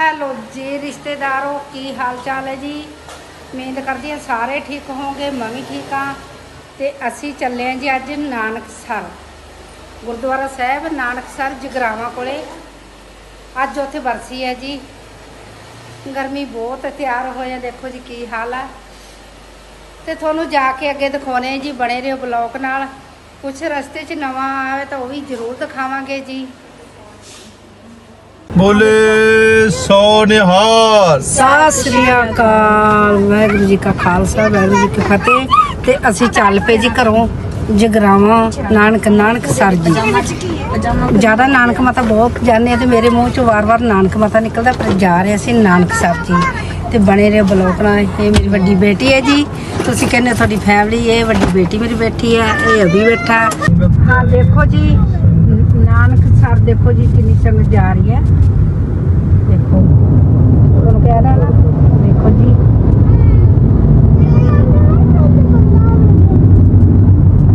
Hello ਜੀ ਰਿਸ਼ਤੇਦਾਰੋ, ਕੀ ਹਾਲ ਚਾਲ ਹੈ ਜੀ? ਉਮੀਦ ਕਰਦੀ ਹਾਂ ਸਾਰੇ ਠੀਕ ਹੋਵੋਗੇ, ਮੈਂ ਵੀ ਠੀਕ ਹਾਂ। ਤੇ ਅਸੀਂ ਚੱਲੇ ਹਾਂ ਜੀ ਅੱਜ ਨਾਨਕਸਰ, ਗੁਰਦੁਆਰਾ ਸਾਹਿਬ, ਨਾਨਕਸਰ ਜਗਰਾਵਾਂ ਕੋਲੇ। ਅੱਜ ਉੱਥੇ ਵਰਸੀ ਹੈ ਜੀ। ਗਰਮੀ ਬਹੁਤ ਤਿਆਰ ਹੋਏ ਆ ਦੇਖੋ ਜੀ ਕੀ ਹਾਲ ਹੈ। ਤੇ ਤੁਹਾਨੂੰ ਜਾ ਕੇ ਅੱਗੇ ਦਿਖਾਉਣੇ ਜੀ ਬਣੇ ਰਹੋ ਬਲੌਕ ਨਾਲ। ਕੁਛ ਰਸਤੇ 'ਚ ਨਵਾਂ ਆਵੇ ਤਾਂ ਉਹ ਵੀ ਜ਼ਰੂਰ ਦਿਖਾਵਾਂਗੇ ਜੀ। ਬੋਲੇ ਸੋ ਨਿਹਾਲ। ਸਤਿ ਸ੍ਰੀ ਅਕਾਲ, ਵਾਹਿਗੁਰੂ ਜੀ ਕਾ ਖਾਲਸਾ, ਵਾਹਿਗੁਰੂ ਜੀ ਕੀ ਫਤਿਹ। ਤੇ ਅਸੀਂ ਚੱਲ ਪਏ ਜੀ ਘਰੋਂ ਜਗਰਾਵਾਂ, ਨਾਨਕ ਨਾਨਕ ਸਰ ਜੀ। ਜ਼ਿਆਦਾ ਨਾਨਕ ਮਾਤਾ ਬਹੁਤ ਜਾਂਦੇ ਆ ਤੇ ਮੇਰੇ ਮੂੰਹ ਚੋਂ ਵਾਰ-ਵਾਰ ਨਾਨਕ ਮਾਤਾ ਨਿਕਲਦਾ, ਪਰ ਜਾ ਰਹੇ ਅਸੀਂ ਨਾਨਕ ਸਰ ਜੀ। ਤੇ ਬਣੇ ਰਹੇ ਬਲੌਕ ਨਾਲ, ਇਹ ਮੇਰੀ ਵੱਡੀ ਬੇਟੀ ਹੈ ਜੀ। ਤੁਸੀਂ ਕਹਿੰਦੇ ਹੋ ਤੁਹਾਡੀ ਫੈਮਿਲੀ ਇਹ ਵੱਡੀ ਬੇਟੀ ਮੇਰੀ ਬੈਠੀ ਹੈ, ਇਹ ਅਭੀ ਬੈਠਾ। ਹਾਂ ਦੇਖੋ ਜੀ ਨਾਨਕ ਸਰ ਦੇਖੋ ਜੀ ਕਿੰਨੀ ਸੰਗਤ ਜਾ ਰਹੀ ਹੈ। ਦੇਖੋ। ਤੁਹਾਨੂੰ ਕਹਿ ਰਹਾ ਨਾ ਦੇਖੋ ਜੀ।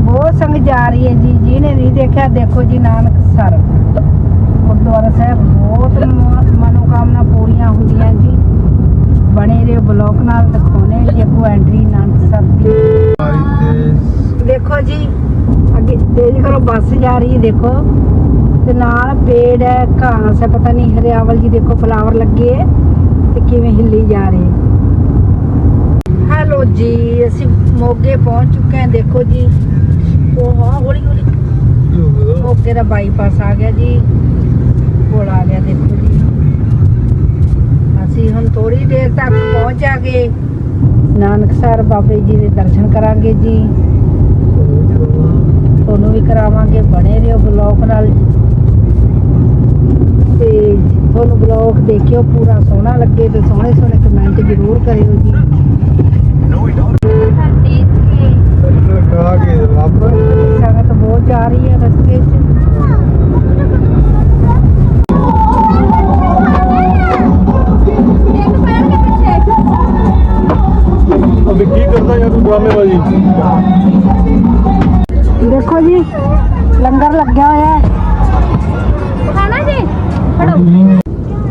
ਬਹੁਤ ਸੰਗ ਜਾ ਰਹੀ ਹੈ ਜੀ। ਜਿਹਨੇ ਨਹੀਂ ਦੇਖਿਆ, ਦੇਖੋ ਜੀ ਨਾਨਕ ਗੁਰਦੁਆਰਾ ਸਾਹਿਬ ਬਹੁਤ ਮਨੋਕਾਮਨਾ ਪੂਰੀਆਂ ਹੁੰਦੀਆਂ ਜੀ। ਬਣੇ ਰਹੇ ਬਲੌਕ ਨਾਲ ਦਿਖਾਉਣੇ ਜੀ ਅੱਗੋਂ ਐਂਟਰੀ ਨਾਨਕ ਸਰ ਦੀ। ਦੇਖੋ ਜੀ ਤੇਜ਼ ਕਰੋ ਬੱਸ ਜਾ ਰਹੀ ਹੈ, ਦੇਖੋ। ਤੇ ਨਾਲ ਪੇੜ ਹੈ ਘਾਸ ਹੈ ਪਤਾ ਨਹੀਂ ਹਰਿਆਵਲ ਜੀ ਦੇਖੋ ਫਲਾਵਰ ਲੱਗੇ ਹੈ ਤੇ ਕਿਵੇਂ ਹਿੱਲੀ ਜਾ ਰਹੇ ਹੈਲੋ ਜੀ, ਅਸੀਂ ਮੋਗੇ ਪਹੁੰਚ ਚੁੱਕੇ ਹਾਂ, ਦੇਖੋ ਜੀ। ਉਹ ਹੌਲੀ ਹੌਲੀ। ਮੋਗੇ ਦਾ ਬਾਈਪਾਸ ਆ ਗਿਆ ਜੀ। ਕੋਲ ਆ ਗਿਆ, ਦੇਖੋ ਜੀ। ਅਸੀਂ ਹੁਣ ਥੋੜੀ ਦੇਰ ਤੱਕ ਪਹੁੰਚ ਜਾਗੇ ਨਾਨਕਸਰ ਬਾਬੇ ਜੀ ਦੇ ਦਰਸ਼ਨ ਕਰਾਂਗੇ ਜੀ। ਤੁਹਾਨੂੰ ਵੀ ਕਰਾਵਾਂਗੇ, ਬਣੇ ਰਹੋ ਬਲੌਗ ਨਾਲ। ਤੇ ਤੁਹਾਨੂੰ ਬਲੌਗ ਦੇਖਿਓ, ਪੂਰਾ ਸੋਹਣਾ ਲੱਗੇ ਤੇ ਸੋਹਣੇ ਸੋਹਣੇ ਕਮੈਂਟ ਜ਼ਰੂਰ ਕਰਿਓ ਜੀ।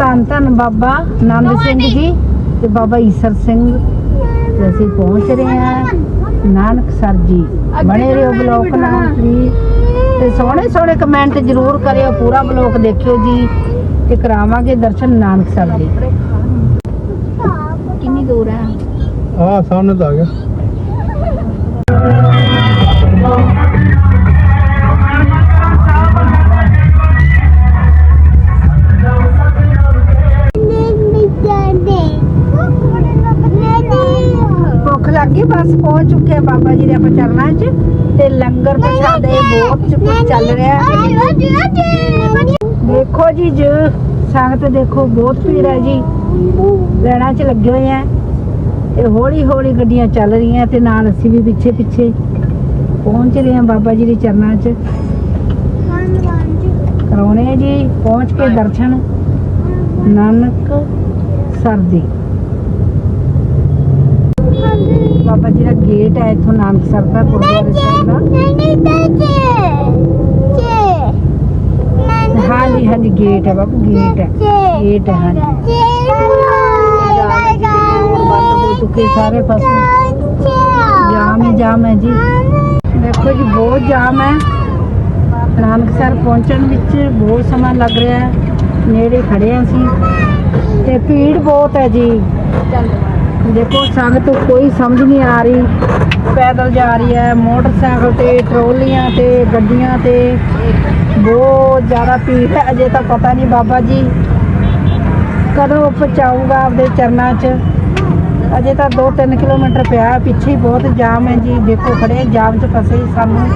ਧੰਨ ਧੰਨ ਬਾਬਾ ਨੰਦ ਸਿੰਘ ਜੀ। ਤੇ ਬਾਬਾ ਈਸਰ ਸਿੰਘ ਤੇ ਅਸੀਂ ਪਹੁੰਚ ਰਹੇ ਹਾਂ। ਨਾਨਕਸਰ ਜੀ ਬਣੇ ਰਹੋ ਬਲੌਕ ਨਾਲ ਪਲੀਜ਼ ਤੇ ਸੋਹਣੇ ਸੋਹਣੇ ਕਮੈਂਟ ਜ਼ਰੂਰ ਕਰਿਓ ਪੂਰਾ ਬਲੌਕ ਦੇਖਿਓ ਜੀ ਤੇ ਕਰਾਵਾਂਗੇ ਦਰਸ਼ਨ ਨਾਨਕਸਰ ਦੇ। ਕਿੰਨੀ ਦੂਰ ਹੈ? ਆ ਸਾਹਮਣੇ ਤਾਂ ਆ ਗਿਆ। ਗਈ ਬਸ ਪਹੁੰਚ ਚੁੱਕੇ ਬਾਬਾ ਜੀ ਦੇ ਆਪਾਂ ਚਰਨਾਂ 'ਚ ਤੇ ਲੰਗਰ ਪ੍ਰਸ਼ਾਦੇ ਬਹੁਤ ਚ ਕੁਝ ਚੱਲ ਰਿਹਾ ਹੈ। ਦੇਖੋ ਜੀ ਜੋ ਸੰਗਤ ਦੇਖੋ ਬਹੁਤ ਭੀੜ ਹੈ ਜੀ। ਲੈਣਾ 'ਚ ਲੱਗੇ ਹੋਏ ਆ। ਤੇ ਹੌਲੀ ਹੌਲੀ ਗੱਡੀਆਂ ਚੱਲ ਰਹੀਆਂ ਤੇ ਨਾਲ ਅਸੀਂ ਵੀ ਪਿੱਛੇ ਪਿੱਛੇ ਪਹੁੰਚ ਰਹੇ ਹਾਂ ਬਾਬਾ ਜੀ ਦੇ ਚਰਨਾਂ 'ਚ। ਕਰਾਉਣੇ ਆ ਜੀ ਪਹੁੰਚ ਕੇ ਦਰਸ਼ਨ। ਨਾਨਕ ਸਰ ਬਾਬਾ ਜੀ ਦਾ ਗੇਟ ਹੈ ਇੱਥੋਂ ਨਾਨਕ ਸਰ ਦਾ ਗੁਰਦੁਆਰੇ ਸਾਹਿਬ ਦਾ। ਹਾਂਜੀ ਹਾਂਜੀ ਗੇਟ ਹੈ ਬਾਬੂ ਗੇਟ ਹੈ। ਗੇਟ ਹੈ ਹਾਂਜੀ। ਚੁੱਕੇ ਸਾਰੇ ਪਾਸੇ। ਜਾਮ ਹੀ ਜਾਮ ਹੈ ਜੀ। ਦੇਖੋ ਜੀ ਬਹੁਤ ਜਾਮ ਹੈ। ਨਾਨਕਸਰ ਪਹੁੰਚਣ ਵਿੱਚ ਬਹੁਤ ਸਮਾਂ ਲੱਗ ਰਿਹਾ ਹੈ। ਨੇੜੇ ਖੜੇ ਹਾਂ ਅਸੀਂ। ਤੇ ਭੀੜ ਬਹੁਤ ਹੈ ਜੀ। ਦੇਖੋ ਸੰਗਤ ਕੋਈ ਸਮਝ ਨਹੀਂ ਆ ਰਹੀ। ਪੈਦਲ ਜਾ ਰਹੀ ਹੈ, ਮੋਟਰਸਾਈਕਲ ਤੇ, ਟਰੋਲੀਆਂ ਤੇ, ਗੱਡੀਆਂ ਤੇ। ਬਹੁਤ ਜ਼ਿਆਦਾ ਭੀੜ ਹੈ, ਅਜੇ ਤਾਂ ਪਤਾ ਨਹੀਂ ਬਾਬਾ ਜੀ ਕਦੋਂ ਪਹੁੰਚਾਊਗਾ ਆਪਦੇ ਚਰਨਾਂ 'ਚ। ਅਜੇ ਤਾਂ 2-3 ਕਿਲੋਮੀਟਰ ਪਿਆ ਪਿੱਛੇ ਬਹੁਤ ਜਾਮ ਹੈ ਜੀ। ਦੇਖੋ ਖੜੇ ਜਾਮ 'ਚ ਫਸੇ ਸਾਨੂੰ।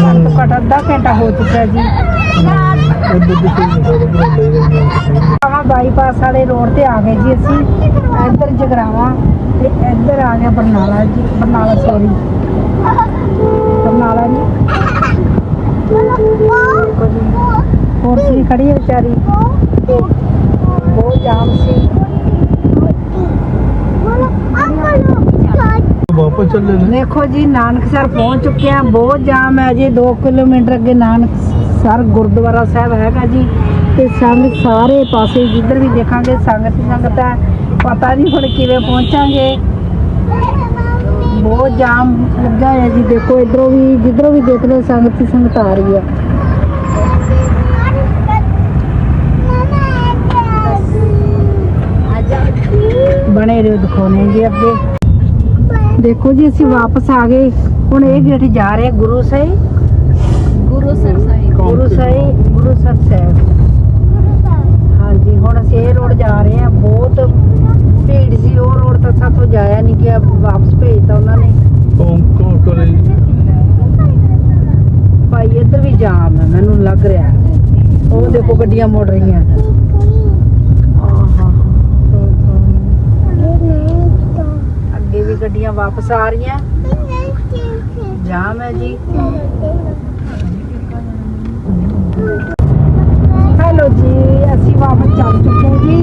ਘੱਟ ਤੋਂ ਘੱਟ ਅੱਧਾ ਘੰਟਾ ਹੋ ਚੁੱਕਾ ਜੀ। ਆਵਾ ਬਾਈਪਾਸ ਵਾਲੇ ਰੋਡ ਤੇ ਆ ਗਏ ਜੀ ਅਸੀਂ। ਇੱਧਰ ਜਗਰਾਵਾਂ ਤੇ ਇੱਧਰ ਆ ਗਿਆ ਬਰਨਾਲਾ ਜੀ ਬਰਨਾਲਾ ਸੋਰੀ ਬਰਨਾਲਾ ਜੀ। ਦੇਖੋ ਜੀ ਕੁਰਸੀ ਖੜੀ ਹੈ ਵਿਚਾਰੀ। ਬਹੁਤ ਜਾਮ ਸੀ। ਵਾਪਸ ਚੱਲੇ ਨੇ। ਦੇਖੋ ਜੀ ਨਾਨਕਸਰ ਪਹੁੰਚ ਚੁੱਕੇ ਆ ਬਹੁਤ ਜਾਮ ਹੈ ਜੀ 2 ਕਿਲੋਮੀਟਰ ਅੱਗੇ ਨਾਨਕ ਸਰ ਗੁਰਦੁਆਰਾ ਸਾਹਿਬ ਹੈਗਾ ਜੀ ਤੇ ਸੰਗ ਸਾਰੇ ਪਾਸੇ ਜਿੱਧਰ ਵੀ ਦੇਖਾਂਗੇ ਸੰਗਤ ਹੀ ਸੰਗਤ ਹੈ। ਪਤਾ ਨਹੀਂ ਹੁਣ ਕਿਵੇਂ ਪਹੁੰਚਾਂਗੇ। ਬਹੁਤ ਜਾਮ ਲੱਗਾ ਹੈ ਜੀ, ਦੇਖੋ ਇਧਰੋਂ ਵੀ, ਜਿੱਧਰੋਂ ਵੀ ਦੇਖਦੇ ਸੰਗਤ ਹੀ ਸੰਗਤ ਆ ਰਹੀ ਹੈ ਬਣੇ ਰਹੋ ਦਿਖਾਉਣੇ ਜੀ ਅੱਗੇ। ਦੇਖੋ ਜੀ, ਅਸੀਂ ਵਾਪਸ ਆ ਗਏ। ਹੁਣ ਇਹ ਗੇਟ ਜਾ ਰਹੇ ਗੁਰੂ ਸਾਹਿਬ ਗੁਰੂ ਸਰ ਸਾਹਿਬ ਗੁਰੂ ਸਾਹਿਬ ਗੁਰੂ ਸਰ ਸਾਹਿਬ ਹਾਂਜੀ ਹੁਣ ਅਸੀਂ ਇਹ ਰੋਡ ਜਾ ਰਹੇ ਆ ਬਹੁਤ ਭੀੜ ਸੀ ਉਹ ਰੋਡ ਤਾਂ ਸਾਥੋਂ ਜਾਇਆ ਨਹੀਂ ਗਿਆ ਵਾਪਸ ਭੇਜਤਾ ਉਹਨਾਂ ਨੇ। ਕੌਣ ਕੌਣ ਕਰੇ। ਭਾਈ ਇੱਧਰ ਵੀ ਜਾਮ ਹੈ ਮੈਨੂੰ ਲੱਗ ਰਿਹਾ। ਉਹ ਦੇਖੋ ਗੱਡੀਆਂ ਮੁੜ ਰਹੀਆਂ ਅੱਗੇ ਵੀ ਗੱਡੀਆਂ ਵਾਪਸ ਆ ਰਹੀਆਂ। ਜਾਮ ਹੈ ਜੀ। ਹੈਲੋ ਜੀ ਅਸੀਂ ਵਾਪਸ ਚੱਲ ਚੁੱਕੇ ਜੀ।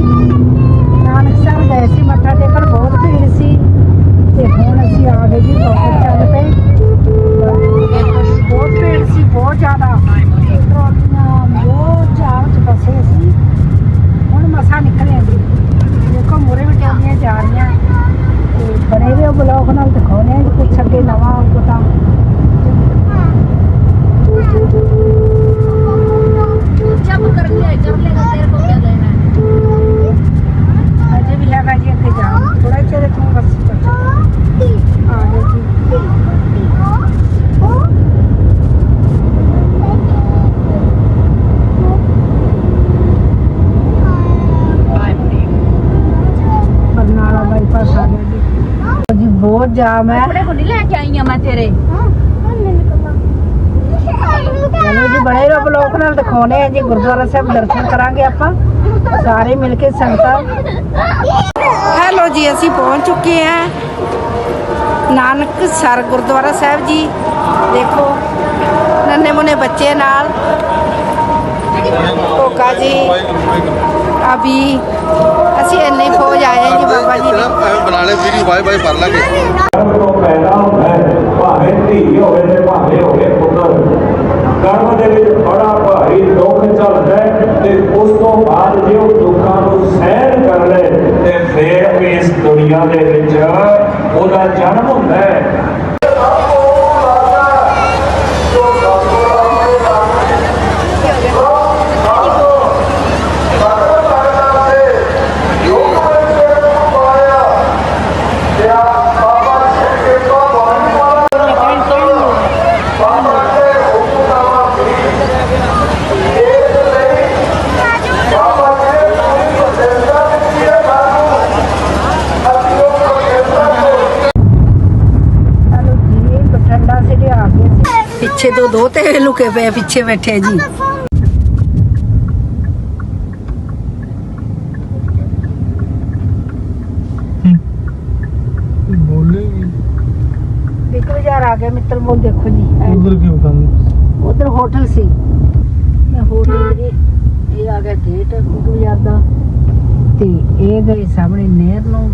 ਨਾਨਕਸਰ ਗਏ ਸੀ ਮੱਥਾ ਟੇਕਣ ਬਹੁਤ ਭੀੜ ਸੀ ਤੇ ਹੁਣ ਅਸੀਂ ਆ ਗਏ ਜੀ ਵਾਪਸ ਚੱਲ ਪਏ। ਬਹੁਤ ਭੀੜ ਸੀ, ਬਹੁਤ ਜ਼ਿਆਦਾ। ਟਰਾਲੀਆਂ, ਬਹੁਤ ਜਾਮ ਚ ਫਸੇ ਸੀ ਹੁਣ ਮਸਾ ਨਿਕਲੇ ਹਾਂ ਜੀ। ਦੇਖੋ ਮੋਰੇ ਵੀ ਟਰਾਲੀਆਂ ਜਾ ਰਹੀਆਂ। ਤੇ ਬਣੇ ਰਹੋ ਬਲੌਗ ਨਾਲ ਦਿਖਾਉਣੇ ਹਾਂ ਜੀ, ਕੁਛ ਅੱਗੇ ਨਵਾਂ ਪਤਾ ਤਾਂ ਉਹ ਜਾ ਮੈਂ। ਕੱਪੜੇ ਖੁੱਲੀ ਲੈ ਕੇ ਆਈ ਆ ਮੈਂ ਤੇਰੇ। ਚਲੋ ਜੀ ਬਣੇ ਰਹੋ ਬਲੋਕ ਨਾਲ ਦਿਖਾਉਣੇ ਆ ਜੀ ਗੁਰਦੁਆਰਾ ਸਾਹਿਬ ਦਰਸ਼ਨ ਕਰਾਂਗੇ ਆਪਾਂ। ਸਾਰੇ ਮਿਲ ਕੇ ਸੰਗਤਾਂ। ਹੈਲੋ ਜੀ ਅਸੀਂ ਪਹੁੰਚ ਚੁੱਕੇ ਆ ਨਾਨਕ ਸਰ ਗੁਰਦੁਆਰਾ ਸਾਹਿਬ ਜੀ। ਦੇਖੋ ਨੰਨੇ ਮੁੰਨੇ ਬੱਚੇ ਨਾਲ। ਕੋਕਾ ਜੀ। ਅਭੀ ਅਸੀਂ ਇੰਨੇ ਫੌਜ ਆਏ ਹਾਂ ਜੀ ਬਾਬਾ ਜੀ ਦੇ ਐਵੇਂ ਬਣਾ ਲੈ ਵੀਡੀਓ ਬਾਏ ਬਾਏ ਕਰ ਲਾਂਗੇ ਕਰਮ ਤੋਂ ਪੈਦਾ ਹੁੰਦਾ ਹੈ ਭਾਵੇਂ ਧੀ ਹੋਵੇ ਤੇ ਭਾਵੇਂ ਹੋਵੇ ਪੁੱਤਰ ਕਰਮ ਦੇ ਵਿੱਚ ਬੜਾ ਭਾਰੀ ਦੁੱਖ ਚੱਲਦਾ ਹੈ ਤੇ ਉਸ ਤੋਂ ਬਾਅਦ ਜੇ ਉਹ ਦੁੱਖਾਂ ਨੂੰ ਸਹਿਣ ਕਰ ਲੈ ਤੇ ਫਿਰ ਇਸ ਦੁਨੀਆ ਦੇ ਵਿੱਚ ਉਹਦਾ ਜਨਮ ਹੁੰਦਾ ਹੈ ਚਲੋ ਜੀ ਬਠੰਡਾ ਸਿਟੀ ਆ ਗਏ ਸੀ ਪਿੱਛੇ ਤੋਂ ਝੁਕੇ ਪਏ ਪਿੱਛੇ ਬੈਠੇ ਜੀ। ਆ ਗਏ ਮਿੱਤਰ ਮੋਲ ਦੇਖੋ ਜੀ। ਉਧਰ ਕੀ ਬਤਾਉਂਦੇ ਉਧਰ ਹੋਟਲ ਸੀ। ਮੈਂ ਹੋਟਲ ਦੇ ਇਹ ਆ ਗਿਆ ਗੇਟ ਬਿਗ ਬਾਜ਼ਾਰ ਦਾ। ਤੇ ਇਹ ਗਏ ਸਾਹਮਣੇ ਨਹਿਰ ਨੂੰ।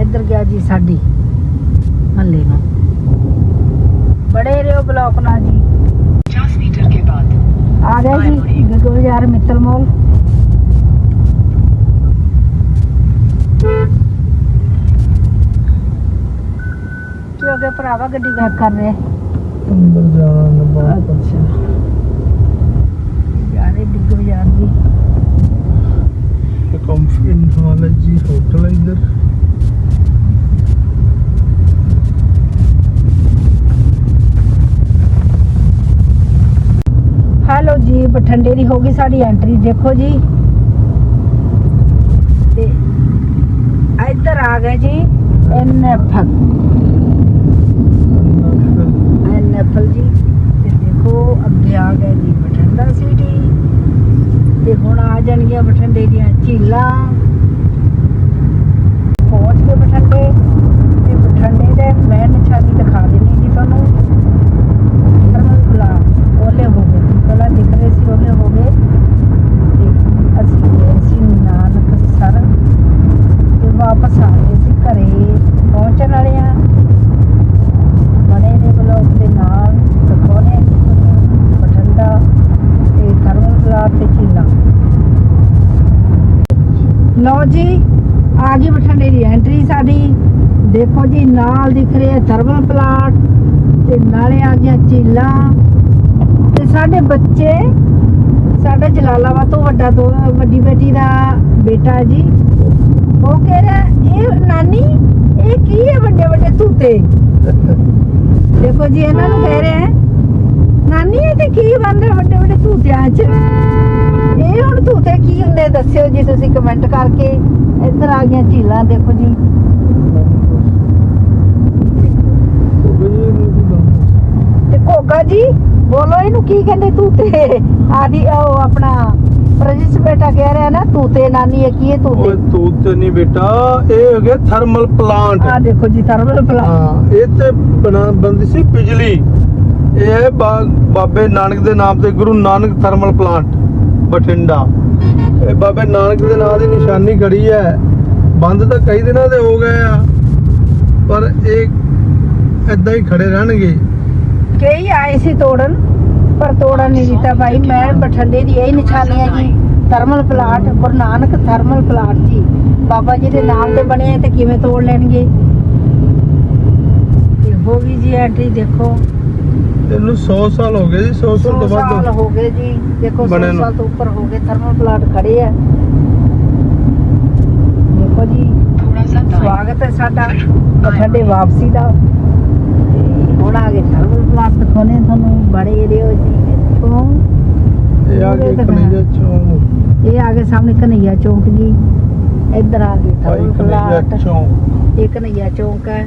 ਇੱਧਰ ਗਿਆ ਜੀ ਸਾਡੀ ਮਹੱਲੇ ਨੂੰ। ਬੜੇ ਰਿਓ ਬਲੌਕ ਨਾਲ ਜੀ। ਆ ਗਿਆ ਜੀ ਇੱਕ ਬਾਜ਼ਾਰ ਮਿੱਤਰ ਮੋਲ ਕੀ ਹੋ ਗਿਆ ਭਰਾਵਾ ਗੱਡੀ ਬੈਕ ਕਰ ਰਹੇ ਅੰਦਰ ਜਾਣ ਬਾਅਦ ਅੱਛਾ ਯਾਰੇ ਡਿੱਗ ਬਾਜ਼ਾਰ ਜੀ ਕੰਫਰਟ ਹਾਲ ਜੀ ਹੋਟਲ ਹੈ ਇੱਧਰ ਹੈਲੋ ਜੀ ਬਠਿੰਡੇ ਦੀ ਹੋ ਗਈ ਸਾਡੀ ਐਂਟਰੀ ਦੇਖੋ ਜੀ। ਤੇ ਇੱਧਰ ਆ ਗਏ ਜੀ ਐਨਐਫ ਐਨਐਫ ਜੀ, ਤੇ ਦੇਖੋ, ਅੱਗੇ ਆ ਗਏ ਜੀ ਬਠਿੰਡਾ ਸਿਟੀ ਤੇ ਹੁਣ ਆ ਜਾਣਗੀਆਂ ਬਠਿੰਡੇ ਦੀਆਂ ਝੀਲਾਂ ਪਹੁੰਚ ਗਏ ਬਠਿੰਡੇ ਤੇ ਬਠਿੰਡੇ ਦੇ ਮੈਂ ਨਿਸ਼ਾਨੀ ਦਿਖਾ ਦੇਣੀ ਜੀ ਤੁਹਾਨੂੰ ਤਰਮਲ ਖੁਲਾ ਓਲੇ ਹੋ ਗਏ ਜੀ ਪਹਿਲਾਂ ਦਿਖ ਰਹੇ ਸੀ ਓਲੇ ਹੋ ਗਏ ਤੇ ਅਸੀਂ ਗਏ ਸੀ ਨਾਨਕ ਸਰ ਤੇ ਵਾਪਸ ਆ ਗਏ ਸੀ ਘਰੇ ਪਹੁੰਚਣ ਵਾਲੇ ਆ ਬਣੇ ਨੇ ਬਲੌਗ ਦੇ ਨਾਲ ਦਿਖਾਉਣੇ ਆ ਜੀ ਤੁਹਾਨੂੰ ਬਠਿੰਡਾ ਲਓ ਜੀ, ਆ ਗਈ ਬਠਿੰਡੇ ਦੀ ਐਂਟਰੀ ਸਾਡੀ। ਦੇਖੋ ਜੀ, ਨਾਲ ਦਿਖ ਰਿਹਾ ਥਰਮਲ ਪਲਾਂਟ ਤੇ ਨਾਲੇ ਆ ਗਿਆ ਚੀਲਾ ਤੇ ਸਾਡੇ ਬੱਚੇ, ਸਾਡਾ ਜਲਾਲਾਬਾਦ ਤੋਂ ਵੱਡਾ ਦੋ, ਵੱਡੀ ਬੇਟੀ ਦਾ ਬੇਟਾ ਜੀ। ਉਹ ਕਹਿ ਰਿਹਾ, ਇਹ ਨਾਨੀ, ਇਹ ਕੀ ਹੈ ਵੱਡੇ ਵੱਡੇ ਤੂਤੇ ਦੇਖੋ ਜੀ, ਇਹਨਾਂ ਨੂੰ ਕਹਿ ਰਹੇ ਨਾਨੀ, ਇਹ ਤੇ ਕੀ ਬਣ ਰਿਹਾ ਵੱਡੇ ਵੱਡੇ ਤੂਤਿਆਂ 'ਚ? ਹੁਣ ਤੂਤੇ ਕੀ ਹੁੰਦੇ? ਦੱਸਿਓ ਜੀ ਤੁਸੀਂ ਕਮੈਂਟ ਕਰਕੇ। ਇੱਧਰ ਆ ਗਈਆਂ ਝੀਲਾਂ ਦੇਖੋ ਜੀ। ਤੇ ਘੋਗਾ ਜੀ ਬੋਲੋ ਇਹਨੂੰ ਕੀ ਕਹਿੰਦੇ ਤੂਤੇ? ਆਦੀ ਉਹ ਆਪਣਾ ਪ੍ਰਜਿਸ ਬੇਟਾ ਕਹਿ ਰਿਹਾ ਨਾ ਤੂਤੇ ਨਾਨੀ ਇਹ ਕੀ ਹੈ ਓਏ ਤੂਤੇ ਤੂਤ ਨਹੀਂ ਬੇਟਾ ਇਹ ਹੋ ਗਿਆ ਥਰਮਲ ਪਲਾਂਟ ਆ ਦੇਖੋ ਜੀ ਥਰਮਲ ਪਲਾਂਟ ਹਾਂ ਇਹ ਤੇ ਬਣਾ ਬੰਦੀ ਸੀ ਬਿਜਲੀ। ਇਹ ਬਾਬੇ ਨਾਨਕ ਦੇ ਨਾਮ ਤੇ ਗੁਰੂ ਨਾਨਕ ਥਰਮਲ ਪਲਾਂਟ ਬਠਿੰਡਾ। ਇਹ ਬਾਬੇ ਨਾਨਕ ਦੇ ਨਾਮ ਦੀ ਨਿਸ਼ਾਨੀ ਖੜੀ ਹੈ। ਬੰਦ ਤਾਂ ਕਈ ਦਿਨਾਂ ਦੇ ਹੋ ਗਏ ਆ, ਪਰ ਇਹ ਇਦਾਂ ਹੀ ਖੜੇ ਰਹਿਣਗੇ। ਕਈ ਆਏ ਸੀ ਤੋੜਨ, ਪਰ ਤੋੜਨ ਨਹੀਂ ਦਿੱਤਾ ਭਾਈ। ਮੈਂ ਬਠਿੰਡੇ ਦੀ ਇਹ ਨਿਸ਼ਾਨੀ ਹੈ ਜੀ thermal plant Guru Nanak thermal plant ji. Baba ji ਦੇ ਨਾਮ ਤੇ ਬਣੇ ਤੇ ਕਿਵੇਂ ਤੋੜ ਲੈਣਗੇ? ਤੇ ਹੋ ਗਈ ਜੀ ਐਂਟਰੀ ਦੇਖੋ। ਇਹਨੂੰ 100 ਸਾਲ ਹੋ ਗਏ ਜੀ 100 ਸਾਲ ਤੋਂ 100 ਹੋ ਗਏ ਜੀ। ਦੇਖੋ 100 ਸਾਲ ਤੋਂ ਉੱਪਰ ਹੋ ਗਏ ਥਰਮਲ ਪਲਾਂਟ ਖੜੇ ਆ। ਦੇਖੋ ਜੀ ਸਵਾਗਤ ਹੈ ਸਾਡਾ ਸਾਡੇ ਵਾਪਸੀ ਦਾ। ਹੁਣ ਆ ਗਏ ਥਰਮਲ ਪਲਾਂਟ ਦਿਖਾਉਣੇ ਤੁਹਾਨੂੰ ਬੜੇ ਰਿਓ ਜੀ ਇੱਥੋਂ। ਇਹ ਆ ਕੇ ਕਨੇਜਾ ਚੌਂਕ। ਇਹ ਆ ਗਏ ਸਾਹਮਣੇ ਕਨਈਆ ਚੌਂਕ ਜੀ। ਇੱਧਰ ਆ ਗਏ ਥਰਮਲ ਕਨੇਜਾ ਇਹ ਕਨਈਆ ਚੌਂਕ ਹੈ।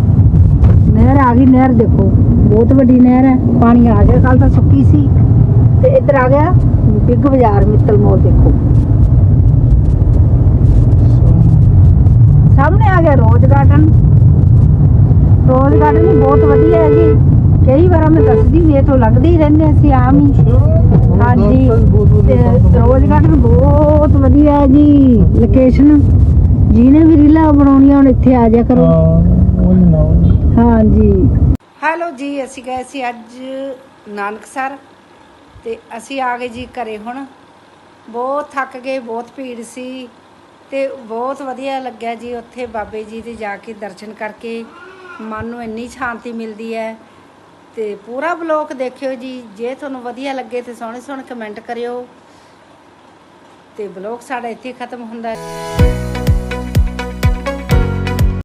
ਨਹਿਰ ਆ ਗਈ, ਨਹਿਰ ਦੇਖੋ, ਬਹੁਤ ਵੱਡੀ ਨਹਿਰ ਹੈ, ਪਾਣੀ ਆ ਗਿਆ ਕੱਲ ਤਾਂ ਸੁੱਕੀ ਸੀ। ਤੇ ਇੱਧਰ ਆ ਗਿਆ, ਬਿੱਗ ਬਾਜ਼ਾਰ, ਮਿੱਤਲ ਮੋਲ ਦੇਖੋ। ਸਾਹਮਣੇ ਆ ਗਿਆ ਰੋਜ਼ ਗਾਰਡਨ ਰੋਜ਼ ਗਾਰਡਨ ਵੀ ਬਹੁਤ ਵਧੀਆ ਹੈ ਜੀ। ਕਈ ਵਾਰ ਮੈਂ ਦੱਸਦੀ ਵੀ ਇਹ ਤੋਂ ਲੱਗਦੇ ਹੀ ਰਹਿੰਦੇ ਅਸੀਂ ਆਮ ਹੀ। ਹਾਂਜੀ, ਤੇ ਰੋਜ਼ ਗਾਰਡਨ ਬਹੁਤ ਵਧੀਆ ਹੈ ਜੀ ਲੋਕੇਸ਼ਨ ਜਿਹਨੇ ਵੀ ਰੀਲਾਂ ਬਣਾਉਣੀਆਂ, ਹੁਣ ਇੱਥੇ ਆ ਜਾ ਕਰੋ। ਹਾਂਜੀ। ਹੈਲੋ ਜੀ, ਅਸੀਂ ਗਏ ਸੀ ਅੱਜ ਨਾਨਕਸਰ ਤੇ ਅਸੀਂ ਆ ਗਏ ਜੀ ਘਰੇ ਹੁਣ। ਬਹੁਤ ਥੱਕ ਗਏ, ਬਹੁਤ ਭੀੜ ਸੀ ਤੇ ਬਹੁਤ ਵਧੀਆ ਲੱਗਿਆ ਜੀ ਉੱਥੇ ਬਾਬੇ ਜੀ ਦੇ ਜਾ ਕੇ ਦਰਸ਼ਨ ਕਰਕੇ। ਮਨ ਨੂੰ ਇੰਨੀ ਸ਼ਾਂਤੀ ਮਿਲਦੀ ਹੈ ਤੇ ਪੂਰਾ ਬਲੌਗ ਦੇਖਿਓ ਜੀ, ਜੇ ਤੁਹਾਨੂੰ ਵਧੀਆ ਲੱਗੇ ਤੇ ਸੋਹਣੇ ਸੋਹਣੇ ਕਮੈਂਟ ਕਰਿਓ ਤੇ ਬਲੌਗ ਸਾਡਾ ਇੱਥੇ ਖਤਮ ਹੁੰਦਾ ਹੈ।